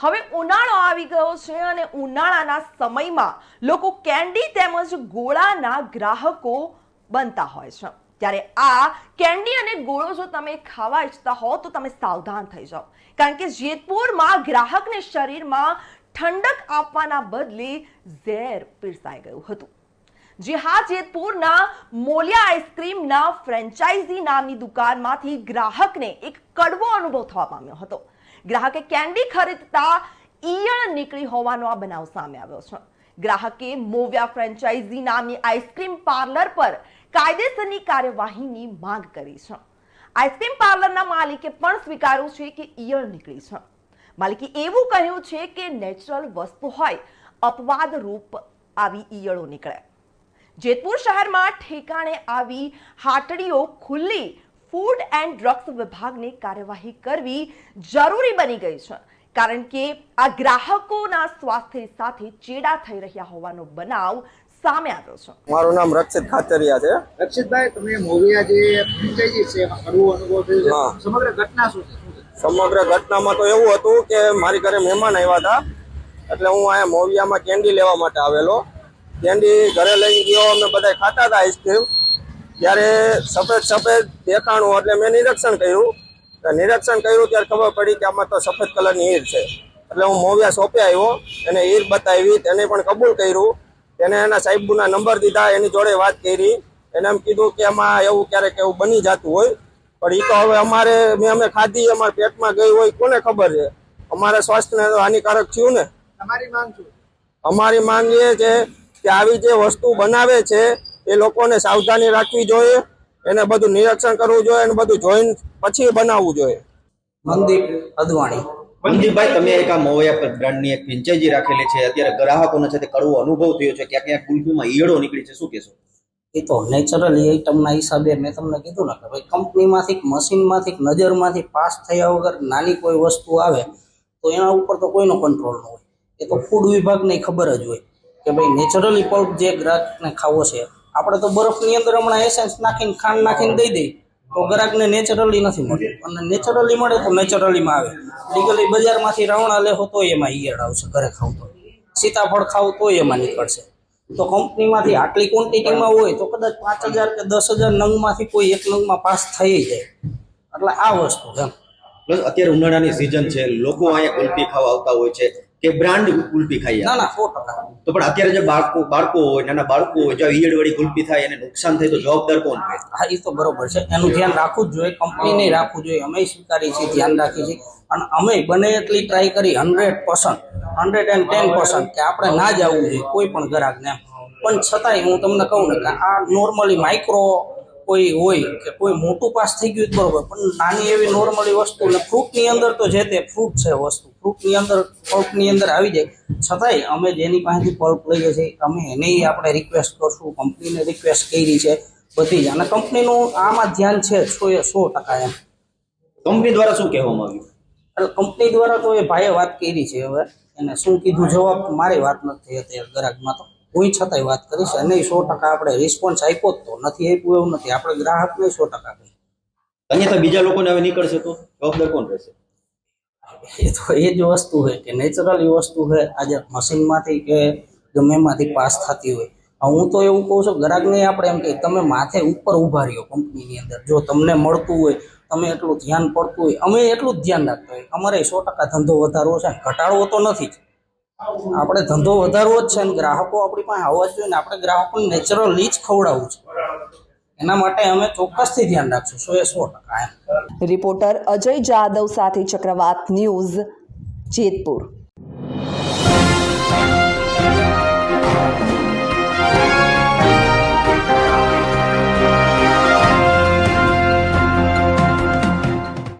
હવે ઉનાળો આવી ગયો છે અને ઉનાળાના સમયમાં લોકો કેન્ડી તેમજ ગોળાના ગ્રાહકો બનતા હોય છે. ત્યારે આ કેન્ડી અને ગોળો જો તમે ખાવા ઈચ્છતા હો તો તમે સાવધાન થઈ જાઓ. કારણ કે જેતપુરમાં ગ્રાહકને શરીરમાં ઠંડક આપવાના બદલે ઝેર પીરસાઈ ગયું હતું. જે હા, જેતપુરના મોલિયા આઈસ્ક્રીમના ફ્રેન્ચાઇઝી નામની દુકાનમાંથી ગ્રાહકને એક કડવો અનુભવ થવા પામ્યો હતો. ગ્રાહકે કેન્ડી ખરીદતા ઈયળ નીકળી હોવાનો આ બનાવ સામે આવ્યો છે. ગ્રાહકે મોવ્યા ફ્રેન્ચાઇઝી નામની આઈસ્ક્રીમ પાર્લર પર કાયદેસરની કાર્યવાહીની માંગ કરી છે. આઈસ્ક્રીમ પાર્લરના માલિકે પણ સ્વીકાર્યું છે કે ઈયળ નીકળી છે. માલિકે એવું કહ્યું છે કે નેચરલ વસ્તુ હોય, અપવાદ રૂપ આવી ઈયળો નીકળે. જેતપુર શહેરમાં ઠેકાણે આવી હાટડીઓ ખુલ્લી ફૂડ એન્ડ ડ્રગ્સ વિભાગને કાર્યવાહી કરવી જરૂરી બની ગઈ છે. કારણ કે આ ગ્રાહકોના સ્વાસ્થ્ય સાથે ચેડા થઈ રહ્યા હોવાનો બનાવ સામે આવ્યો છે. મારું નામ રક્ષિત ખાચરિયા છે. રક્ષિતભાઈ તમે મોવિયા જે ફ્રેન્ચાઇઝી છે એમાં કડવો અનુભવ થયો સમગ્ર ઘટના શું છે? સમગ્ર ઘટનામાં તો એવું હતું કે મારી ઘરે મહેમાન આવ્યા હતા. એટલે હું અહીંયા મોવિયામાં કેન્ડી લેવા માટે આવેલો. કેન્ડી ઘરે લઈ ગયો અમે બધા ખાતા હતા આઈસ્ક્રીમ ત્યારે સફેદ સફેદ દેખાણું એટલે મેં નિરીક્ષણ કર્યું. નિરીક્ષણ કર્યું ત્યારે ખબર પડી કે આમાં તો સફેદ કલરની ઈર છે. એટલે હું મોવિયા શોપે આવ્યો એને ઈર બતાવી તેને પણ કબૂલ કર્યું. તેને એના સાહેબના નંબર દીધા એની જોડે વાત કરી. એને એમ કીધું કે આમાં એવું ક્યારેક એવું બની જતું હોય. પણ એ તો હવે અમારે મેં અમે ખાધી અમારા પેટમાં ગઈ હોય કોને ખબર છે? અમારા સ્વાસ્થ્યને તો હાનિકારક થયું ને. અમારી માંગ એ છે કે આવી જે વસ્તુ બનાવે છે એ લોકોને સાવધાની રાખવી જોઈએ એને બધું નિરીક્ષણ કરવું જોઈએ અને બધું જોઈન પછી બનાવવું જોઈએ. મનદીપ અદવાણી. મનદીપભાઈ તમે એક આ મોયા બ્રાન્ડની એક ફ્રેન્ચાઇઝી રાખેલી છે. અત્યારે ગ્રાહકોને છે તે કડવો અનુભવ થયો છે. ક્યાંક ક્યાંક કુલ્ફીમાં ઈયળો નીકળી છે. શું કહેશો? એ તો નેચરલી આઈટમના હિસાબે મેં તમને કીધું ને કે ભાઈ કંપનીમાંથી મશીનમાંથી નજરમાંથી પાસ થયા વગર નાની કોઈ વસ્તુ આવે તો એના ઉપર તો કોઈનો કંટ્રોલ ન હોય. એ તો ફૂડ વિભાગને ખબર જ હોય કે ભાઈ નેચરલી પલ્પ જે ગ્રાહકને ખાવો છે આપણે તો બરફની અંદર હમણાં એસેન્સ નાખીને ખાંડ નાખીને દઈ દઈ તો ગ્રાહકને નેચરલી નથી મળતું અને નેચરલી મળે તો નેચરલીમાં આવે. લીગલી બજારમાંથી રાવણા લેવો તો એમાં ઈયળ આવશે, ઘરે ખાવ તો. સીતાફળ ખાવ તો એમાં નીકળશે. તો કંપનીમાંથી આટલી ક્વોન્ટિટીમાં હોય તો કદાચ પાંચ હજાર કે દસ હજાર નંગમાંથી કોઈ એક નંગમાં પાસ થઈ જાય. એટલે આ વસ્તુ એમ. અત્યારે ઉનાળાની સિઝન છે, લોકો અહીંયા કુલ્ફી ખાવા આવતા હોય છે. કે બ્રાન્ડ કુલ્ફી ખાઈએ ના ના સો ટકા. તો પણ અત્યારે જે બાળકો બાળકો હોય નાના બાળકો હોય જો ઈયળ વાળી કુલ્ફી થાય એને નુકસાન થાય તો જવાબદાર કોણ છે હા એ તો બરોબર છે. એનું ધ્યાન રાખવું જ જોઈએ કંપનીને રાખવું જોઈએ. અમે સ્વીકારીએ છીએ ધ્યાન રાખીએ છીએ. અને અમે બને એટલી ટ્રાય કરી hundred percent hundred and ten percent કે આપણે ના જ આવવું જોઈએ કોઈ પણ ગ્રાહકને પણ છતાંય હું તમને કહું ને કે આ નોર્મલી માઇક્રો કોઈ હોય કે કોઈ મોટું પાસ થઈ ગયું તો બરોબર. પણ નાની એવી નોર્મલી વસ્તુ ને ફ્રૂટની અંદર તો જે તે ફ્રૂટ છે વસ્તુ ફ્રૂટની અંદર પલ્પની અંદર આવી જાય. છતાંય અમે જેની પાસેથી પલ્પ લઈએ છીએ અમે એની આપણે રિક્વેસ્ટ કરશું કંપનીને રિક્વેસ્ટ કરી છે બધી જ. અને કંપનીનું આમાં ધ્યાન છે સો એ સો ટકા એમ. કંપની દ્વારા શું કહેવામાં આવ્યું? એટલે કંપની દ્વારા તો એ ભાઈએ વાત કરી છે હવે. એને શું કીધું જવાબ મારી વાત નથી અત્યારે ગ્રાહકમાં તો. હું છતાંય વાત કરીશ અને સો ટકા આપણે રિસ્પોન્સ આપ્યો જ તો. નથી આપ્યું એવું નથી. આપણે ગ્રાહકને સો ટકા કહીએ અન્યથા બીજા લોકોને હવે નીકળશે તો? જવાબદાર કોણ રહેશે? એ તો એ જ વસ્તુ છે કે નેચરલી વસ્તુ છે. આજે મશીનમાંથી કે ગમે એમાંથી પાસ થતી હોય. હું તો એવું કહું છું ગ્રાહકને આપણે એમ કે તમે માથે ઉપર ઊભા રહ્યો કંપનીની અંદર. જો તમને મળતું હોય તમે એટલું ધ્યાન પડતું હોય. અમે એટલું જ ધ્યાન રાખતા હોય અમારે સો ટકા ધંધો વધારવો છે. ઘટાડવો તો નથી જ. આપણે ધંધો વધારવો જ છે અને ગ્રાહકો આપણી પાસે આવવા જોઈએ ને આપણે ગ્રાહકોને નેચરલી જ ખવડાવવું છે. એના માટે અમે ચોક્કસથી ધ્યાન રાખશું, સો એ સો ટકા રિપોર્ટર અજય જાદવ સાથે ચક્રવાત ન્યૂઝ જેતપુર.